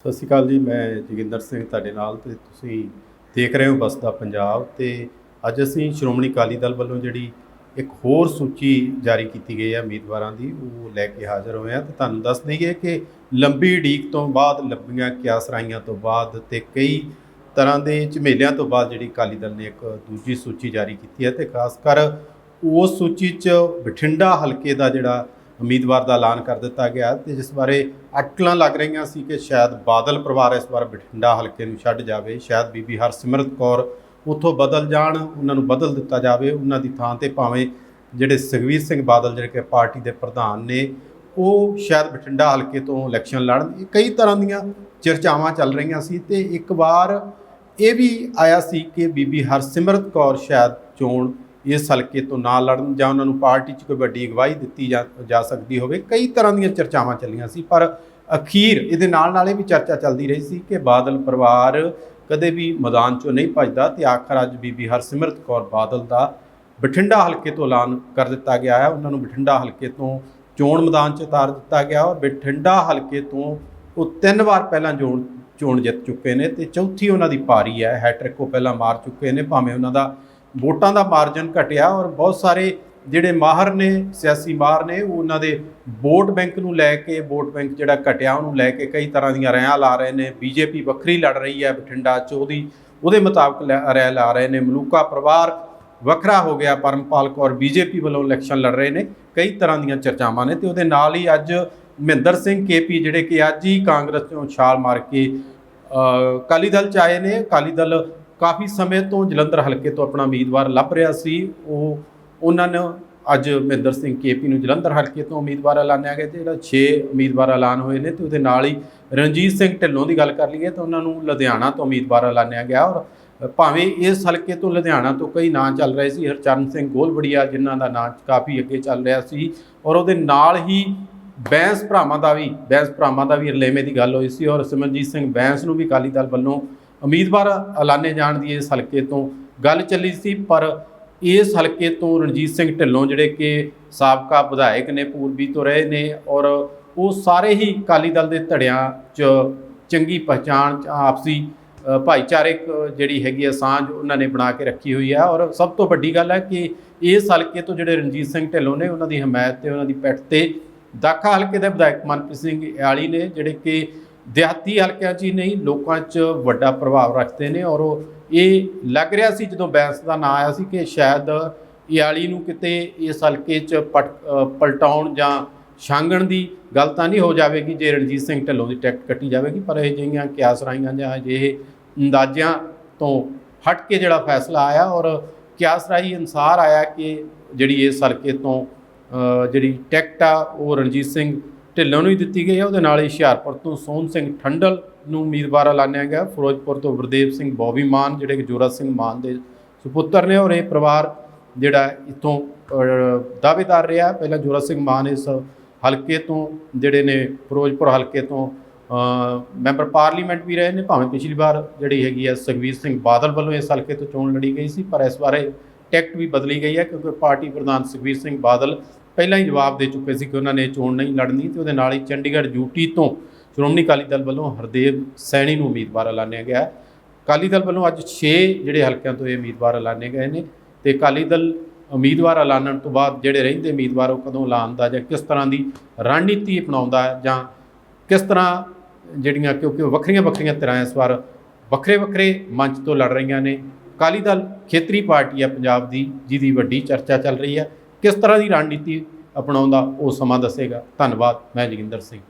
ਸਤਿ ਸ਼੍ਰੀ ਅਕਾਲ ਜੀ, ਮੈਂ ਜੋਗਿੰਦਰ ਸਿੰਘ ਤੁਹਾਡੇ ਨਾਲ ਤੇ ਤੁਸੀਂ ਦੇਖ ਰਹੇ ਹੋ ਬਸਦਾ ਪੰਜਾਬ ਤੇ ਅੱਜ ਅਸੀਂ ਸ਼੍ਰੋਮਣੀ ਅਕਾਲੀ ਦਲ ਵੱਲੋਂ ਜਿਹੜੀ ਇੱਕ ਹੋਰ ਸੂਚੀ ਜਾਰੀ ਕੀਤੀ ਗਈ ਹੈ ਉਮੀਦਵਾਰਾਂ ਦੀ, ਉਹ ਲੈ ਕੇ ਹਾਜ਼ਰ ਹੋਏ ਆ ਤੇ ਤੁਹਾਨੂੰ ਦੱਸ ਦਈਏ ਕਿ ਲੰਬੀ ਢੀਕ ਤੋਂ ਬਾਅਦ, ਲੰਬੀਆਂ ਕਿਆਸਰਾਈਆਂ ਤੋਂ ਬਾਅਦ ਤੇ ਕਈ ਤਰ੍ਹਾਂ ਦੇ ਝਮੇਲਿਆਂ ਤੋਂ ਬਾਅਦ ਜਿਹੜੀ ਅਕਾਲੀ ਦਲ ਨੇ ਇੱਕ ਦੂਜੀ ਸੂਚੀ ਜਾਰੀ ਕੀਤੀ ਹੈ ਤੇ ਖਾਸ ਕਰ ਉਸ ਸੂਚੀ 'ਚ ਬਠਿੰਡਾ ਹਲਕੇ ਦਾ ਜਿਹੜਾ ਉਮੀਦਵਾਰ ਦਾ ਐਲਾਨ ਕਰ ਦਿੱਤਾ ਗਿਆ ਤੇ ਜਿਸ ਬਾਰੇ ਅਟਕਲਾਂ ਲੱਗ ਰਹੀਆਂ ਸੀ ਕਿ ਸ਼ਾਇਦ ਬਾਦਲ ਪਰਿਵਾਰ ਇਸ ਵਾਰ ਬਠਿੰਡਾ ਹਲਕੇ ਨੂੰ ਛੱਡ ਜਾਵੇ, ਸ਼ਾਇਦ ਬੀਬੀ ਹਰਸਿਮਰਤ ਕੌਰ ਉੱਥੋਂ ਬਦਲ ਜਾਣ, ਉਹਨਾਂ ਨੂੰ ਬਦਲ ਦਿੱਤਾ ਜਾਵੇ, ਉਹਨਾਂ ਦੀ ਥਾਂ ਤੇ ਭਾਵੇਂ ਜਿਹੜੇ ਸੁਖਵੀਰ ਸਿੰਘ ਬਾਦਲ, ਜਿਹੜੇ ਕਿ ਪਾਰਟੀ ਦੇ ਪ੍ਰਧਾਨ ਨੇ, ਉਹ ਸ਼ਾਇਦ ਬਠਿੰਡਾ ਹਲਕੇ ਤੋਂ ਇਲੈਕਸ਼ਨ ਲੜਨ। ਇਹ ਕਈ ਤਰ੍ਹਾਂ ਦੀਆਂ ਚਰਚਾਵਾਂ ਚੱਲ ਰਹੀਆਂ ਸੀ ਤੇ ਇੱਕ ਵਾਰ ਇਹ ਵੀ ਆਇਆ ਸੀ ਕਿ ਬੀਬੀ ਹਰਸਿਮਰਤ ਕੌਰ ਸ਼ਾਇਦ ਚੋਣ ਇਸ ਹਲਕੇ ਤੋਂ ਨਾ ਲੜਨ ਜਾਂ ਉਹਨਾਂ ਨੂੰ ਪਾਰਟੀ 'ਚ ਕੋਈ ਵੱਡੀ ਅਗਵਾਈ ਦਿੱਤੀ ਜਾ ਜਾ ਸਕਦੀ ਹੋਵੇ, ਕਈ ਤਰ੍ਹਾਂ ਦੀਆਂ ਚਰਚਾਵਾਂ ਚੱਲੀਆਂ ਸੀ, ਪਰ ਅਖੀਰ ਇਹਦੇ ਨਾਲ ਨਾਲ ਇਹ ਵੀ ਚਰਚਾ ਚੱਲਦੀ ਰਹੀ ਸੀ ਕਿ ਬਾਦਲ ਪਰਿਵਾਰ ਕਦੇ ਵੀ ਮੈਦਾਨ 'ਚੋਂ ਨਹੀਂ ਭੱਜਦਾ ਤੇ ਆਖਰ ਅੱਜ ਬੀਬੀ ਹਰਸਿਮਰਤ ਕੌਰ ਬਾਦਲ ਦਾ ਬਠਿੰਡਾ ਹਲਕੇ ਤੋਂ ਐਲਾਨ ਕਰ ਦਿੱਤਾ ਗਿਆ ਹੈ। ਉਹਨਾਂ ਨੂੰ ਬਠਿੰਡਾ ਹਲਕੇ ਤੋਂ ਚੋਣ ਮੈਦਾਨ 'ਚ ਉਤਾਰ ਦਿੱਤਾ ਗਿਆ ਔਰ ਬਠਿੰਡਾ ਹਲਕੇ ਤੋਂ ਉਹ ਤਿੰਨ ਵਾਰ ਪਹਿਲਾਂ ਚੋਣ ਚੋਣ ਜਿੱਤ ਚੁੱਕੇ ਨੇ ਤੇ ਚੌਥੀ ਉਹਨਾਂ ਦੀ ਪਾਰੀ ਹੈ ਹੈਟ੍ਰਿਕ ਉਹ ਪਹਿਲਾਂ ਮਾਰ ਚੁੱਕੇ ਨੇ, ਭਾਵੇਂ ਉਹਨਾਂ ਦਾ ਵੋਟਾਂ ਦਾ ਮਾਰਜਨ ਘਟਿਆ ਔਰ ਬਹੁਤ ਸਾਰੇ ਜਿਹੜੇ ਮਾਹਰ ਨੇ ਸਿਆਸੀ ਮਾਹਰ ਨੇ ਉਹ ਉਹਨਾਂ ਦੇ ਵੋਟ ਬੈਂਕ ਨੂੰ ਲੈ ਕੇ ਵੋਟ ਬੈਂਕ ਜਿਹੜਾ ਘਟਿਆ ਉਹਨੂੰ ਲੈ ਕੇ ਕਈ ਤਰ੍ਹਾਂ ਦੀਆਂ ਰਿਆਂ ਲਾ ਰਹੇ ਨੇ। ਬੀਜੇਪੀ ਵੱਖਰੀ ਲੜ ਰਹੀ ਹੈ ਬਠਿੰਡਾ 'ਚ ਉਹਦੀ ਉਹਦੇ ਮੁਤਾਬਕ ਲੈ- ਰਿਆਂ ਲਾ ਰਹੇ ਨੇ। ਮਲੂਕਾ ਪਰਿਵਾਰ ਵੱਖਰਾ ਹੋ ਗਿਆ ਪਰਮਪਾਲ ਕੌਰ ਬੀਜੇਪੀ ਵੱਲੋਂ ਇਲੈਕਸ਼ਨ ਲੜ ਰਹੇ ਨੇ। ਕਈ ਤਰ੍ਹਾਂ ਦੀਆਂ ਚਰਚਾਵਾਂ ਨੇ ਤੇ ਉਹਦੇ ਨਾਲ ਹੀ ਅੱਜ ਮਹਿੰਦਰ ਸਿੰਘ ਕੇਪੀ ਜਿਹੜੇ ਕਿ ਅੱਜ ਹੀ ਕਾਂਗਰਸ ਤੋਂ ਛਾਲ ਮਾਰ ਕੇ ਅ, ਅਕਾਲੀ ਦਲ ਚ ਆਏ ਨੇ। ਅਕਾਲੀ ਦਲ ਕਾਫੀ ਸਮੇਂ ਤੋਂ ਜਲੰਧਰ ਹਲਕੇ ਤੋਂ ਆਪਣਾ ਉਮੀਦਵਾਰ ਲੱਭ ਰਿਹਾ ਸੀ। ਉਹ, ਉਹਨਾਂ ਨੇ ਅੱਜ ਮਹਿੰਦਰ ਸਿੰਘ ਕੇਪੀ ਨੂੰ ਜਲੰਧਰ ਹਲਕੇ ਤੋਂ ਉਮੀਦਵਾਰ ਐਲਾਨਿਆ ਗਿਆ ਤੇ ਜਿਹੜਾ 6 ਉਮੀਦਵਾਰ ਐਲਾਨ ਹੋਏ ਨੇ ਤੇ ਉਹਦੇ ਨਾਲ ਹੀ ਰਣਜੀਤ ਸਿੰਘ ਢਿੱਲੋਂ ਦੀ ਗੱਲ ਕਰ ਲਈਏ ਤਾਂ ਉਹਨਾਂ ਨੂੰ ਲੁਧਿਆਣਾ ਤੋਂ ਉਮੀਦਵਾਰ ਐਲਾਨਿਆ ਗਿਆ ਔਰ ਭਾਵੇਂ ਇਸ ਹਲਕੇ ਤੋਂ ਲੁਧਿਆਣਾ ਤੋਂ ਕਈ ਨਾਂ ਚੱਲ ਰਹੇ ਸੀ, ਹਰਚਰਨ ਸਿੰਘ ਗੋਲਬੜੀਆ ਜਿਨ੍ਹਾਂ ਦਾ ਨਾਂ ਕਾਫੀ ਅੱਗੇ ਚੱਲ ਰਿਹਾ ਸੀ ਔਰ ਉਹਦੇ ਨਾਲ ਹੀ ਬੈਂਸ ਭਰਾਵਾਂ ਦਾ ਵੀ, ਬੈਂਸ ਭਰਾਵਾਂ ਦਾ ਵੀ ਰਲੇਵੇਂ ਦੀ ਗੱਲ ਹੋਈ ਸੀ ਔਰ ਸਿਮਰਜੀਤ ਸਿੰਘ ਬੈਂਸ ਨੂੰ ਵੀ ਅਕਾਲੀ ਦਲ ਵੱਲੋਂ ਉਮੀਦਵਾਰ ਐਲਾਨੇ ਜਾਣ ਦੀ ਇਸ ਹਲਕੇ ਤੋਂ ਗੱਲ ਚੱਲੀ ਸੀ ਪਰ ਇਸ ਹਲਕੇ ਤੋਂ ਰਣਜੀਤ ਸਿੰਘ ਢਿੱਲੋਂ ਜਿਹੜੇ ਕਿ ਸਾਬਕਾ ਵਿਧਾਇਕ ਨੇ ਪੂਰਬੀ ਤੋਂ ਰਹੇ ਨੇ ਔਰ ਉਹ ਸਾਰੇ ਹੀ ਅਕਾਲੀ ਦਲ ਦੇ ਧੜਿਆਂ 'ਚ ਚੰਗੀ ਪਛਾਣ 'ਚ ਆਪਸੀ ਅ, ਭਾਈਚਾਰਕ ਜਿਹੜੀ ਹੈਗੀ ਆ ਸਾਂਝ ਉਹਨਾਂ ਨੇ ਬਣਾ ਕੇ ਰੱਖੀ ਹੋਈ ਹੈ ਔਰ ਸਭ ਤੋਂ ਵੱਡੀ ਗੱਲ ਹੈ ਕਿ ਇਸ ਹਲਕੇ ਤੋਂ ਜਿਹੜੇ ਰਣਜੀਤ ਸਿੰਘ ਢਿੱਲੋਂ ਨੇ ਉਹਨਾਂ ਦੀ ਹਮਾਇਤ ਤੇ ਉਹਨਾਂ ਦੀ ਪਿੱਠ ਤੇ ਦਾਖਾ ਹਲਕੇ ਦੇ ਵਿਧਾਇਕ ਮਨਪ੍ਰੀਤ ਸਿੰਘ ਇਆਲੀ ਨੇ ਜਿਹੜੇ ਕਿ ਦਿਹਾਤੀ ਹਲਕਿਆਂ 'ਚ ਹੀ ਨਹੀਂ, ਲੋਕਾਂ 'ਚ ਵੱਡਾ ਪ੍ਰਭਾਵ ਰੱਖਦੇ ਨੇ ਔਰ ਉਹ ਇਹ ਲੱਗ ਰਿਹਾ ਸੀ ਜਦੋਂ ਬੈਂਸ ਦਾ ਨਾਂ ਆਇਆ ਸੀ ਕਿ ਸ਼ਾਇਦ ਇਆਲੀ ਨੂੰ ਕਿਤੇ ਇਸ ਹਲਕੇ 'ਚ ਪਟ- ਪਲਟਾਉਣ ਜਾਂ ਛਾਂਗਣ ਦੀ ਗੱਲ ਤਾਂ ਨਹੀਂ ਹੋ ਜਾਵੇਗੀ ਜੇ ਰਣਜੀਤ ਸਿੰਘ ਢਿੱਲੋਂ ਦੀ ਟਿਕਟ ਕੱਟੀ ਜਾਵੇਗੀ, ਪਰ ਇਹ ਜਿਹੀਆਂ ਕਿਆਸ ਰਾਈਆਂ ਜਾਂ ਅਜਿਹੇ ਅੰਦਾਜ਼ਿਆਂ ਤੋਂ ਹਟ ਕੇ ਜਿਹੜਾ ਫੈਸਲਾ ਆਇਆ ਔਰ ਕਿਆਸ ਰਾਈ ਅਨਸਾਰ ਆਇਆ ਕਿ ਜਿਹੜੀ ਇਸ ਹਲਕੇ ਤੋਂ ਜਿਹੜੀ ਟਿਕਟ ਆ, ਉਹ ਰਣਜੀਤ ਸਿੰਘ ਢਿੱਲੋਂ ਨੂੰ ਹੀ ਦਿੱਤੀ ਗਈ ਹੈ। ਉਹਦੇ ਨਾਲ ਹੀ ਹੁਸ਼ਿਆਰਪੁਰ ਤੋਂ ਸੋਹਣ ਸਿੰਘ ਠੰਡਲ ਨੂੰ ਉਮੀਦਵਾਰ ਐਲਾਨਿਆ ਗਿਆ। ਫਿਰੋਜ਼ਪੁਰ ਤੋਂ ਗੁਰਦੇਵ ਸਿੰਘ ਬੋਬੀ ਮਾਨ, ਜਿਹੜੇ ਕਿ ਜੋਰਾ ਸਿੰਘ ਮਾਨ ਦੇ ਸੁਪੁੱਤਰ ਨੇ ਔਰ ਇਹ ਪਰਿਵਾਰ ਜਿਹੜਾ ਇਥੋਂ ਦਾਅਵੇਦਾਰ ਰਿਹਾ। ਪਹਿਲਾਂ ਜੋਰਾ ਸਿੰਘ ਮਾਨ ਇਸ ਹਲਕੇ ਤੋਂ ਜਿਹੜੇ ਨੇ ਫਿਰੋਜ਼ਪੁਰ ਹਲਕੇ ਤੋਂ ਮੈਂਬਰ ਪਾਰਲੀਮੈਂਟ ਵੀ ਰਹੇ ਨੇ। ਭਾਵੇਂ ਪਿਛਲੀ ਵਾਰ ਜਿਹੜੀ ਹੈਗੀ ਹੈ ਸੁਖਵੀਰ ਸਿੰਘ ਬਾਦਲ ਵੱਲੋਂ ਇਸ ਹਲਕੇ ਤੋਂ ਚੋਣ ਲੜੀ ਗਈ ਸੀ, ਪਰ ਇਸ ਵਾਰੇ ਟਿਕਟ ਵੀ ਬਦਲੀ ਗਈ ਹੈ ਕਿਉਂਕਿ ਪਾਰਟੀ ਪ੍ਰਧਾਨ ਸੁਖਵੀਰ ਸਿੰਘ ਬਾਦਲ ਪਹਿਲਾਂ ਹੀ ਜਵਾਬ ਦੇ ਚੁੱਕੇ ਸੀ ਕਿ ਉਹਨਾਂ ਨੇ ਚੋਣ ਨਹੀਂ ਲੜਨੀ ਤੇ ਉਹਦੇ ਨਾਲ ਹੀ ਚੰਡੀਗੜ੍ਹ ਯੂਟੀ ਤੋਂ ਸ਼੍ਰੋਮਣੀ ਅਕਾਲੀ ਦਲ ਵੱਲੋਂ ਹਰਦੇਵ ਸੈਣੀ ਨੂੰ ਉਮੀਦਵਾਰ ਐਲਾਨਿਆ ਗਿਆ ਹੈ। ਅਕਾਲੀ ਦਲ ਵੱਲੋਂ ਅੱਜ 6 ਜਿਹੜੇ ਹਲਕਿਆਂ ਤੋਂ ਇਹ ਉਮੀਦਵਾਰ ਐਲਾਨੇ ਗਏ ਨੇ ਤੇ ਅਕਾਲੀ ਦਲ ਉਮੀਦਵਾਰ ਐਲਾਨਣ ਤੋਂ ਬਾਅਦ ਜਿਹੜੇ ਰਹਿੰਦੇ ਉਮੀਦਵਾਰ ਉਹ ਕਦੋਂ ਐਲਾਨਦਾ ਜਾਂ ਕਿਸ ਤਰ੍ਹਾਂ ਦੀ ਰਣਨੀਤੀ ਅਪਣਾਉਂਦਾ ਜਾਂ ਕਿਸ ਤਰ੍ਹਾਂ ਜਿਹੜੀਆਂ ਕਿਉਂਕਿ ਉਹ ਵੱਖਰੀਆਂ ਵੱਖਰੀਆਂ ਤਰ੍ਹਾਂ ਇਸ ਵਾਰ ਵੱਖਰੇ ਵੱਖਰੇ ਮੰਚ ਤੋਂ ਲੜ ਰਹੀਆਂ ਨੇ ਅਕਾਲੀ ਦਲ ਖੇਤਰੀ ਪਾਰਟੀ ਹੈ ਪੰਜਾਬ ਦੀ, ਜਿਹਦੀ ਵੱਡੀ ਚਰਚਾ ਚੱਲ ਰਹੀ ਹੈ ਕਿਸ ਤਰ੍ਹਾਂ ਦੀ ਰਣਨੀਤੀ ਅਪਣਾਉਂਦਾ ਉਹ ਸਮਾਂ ਦੱਸੇਗਾ। ਧੰਨਵਾਦ ਮੈਂ ਜੋਗਿੰਦਰ ਸਿੰਘ।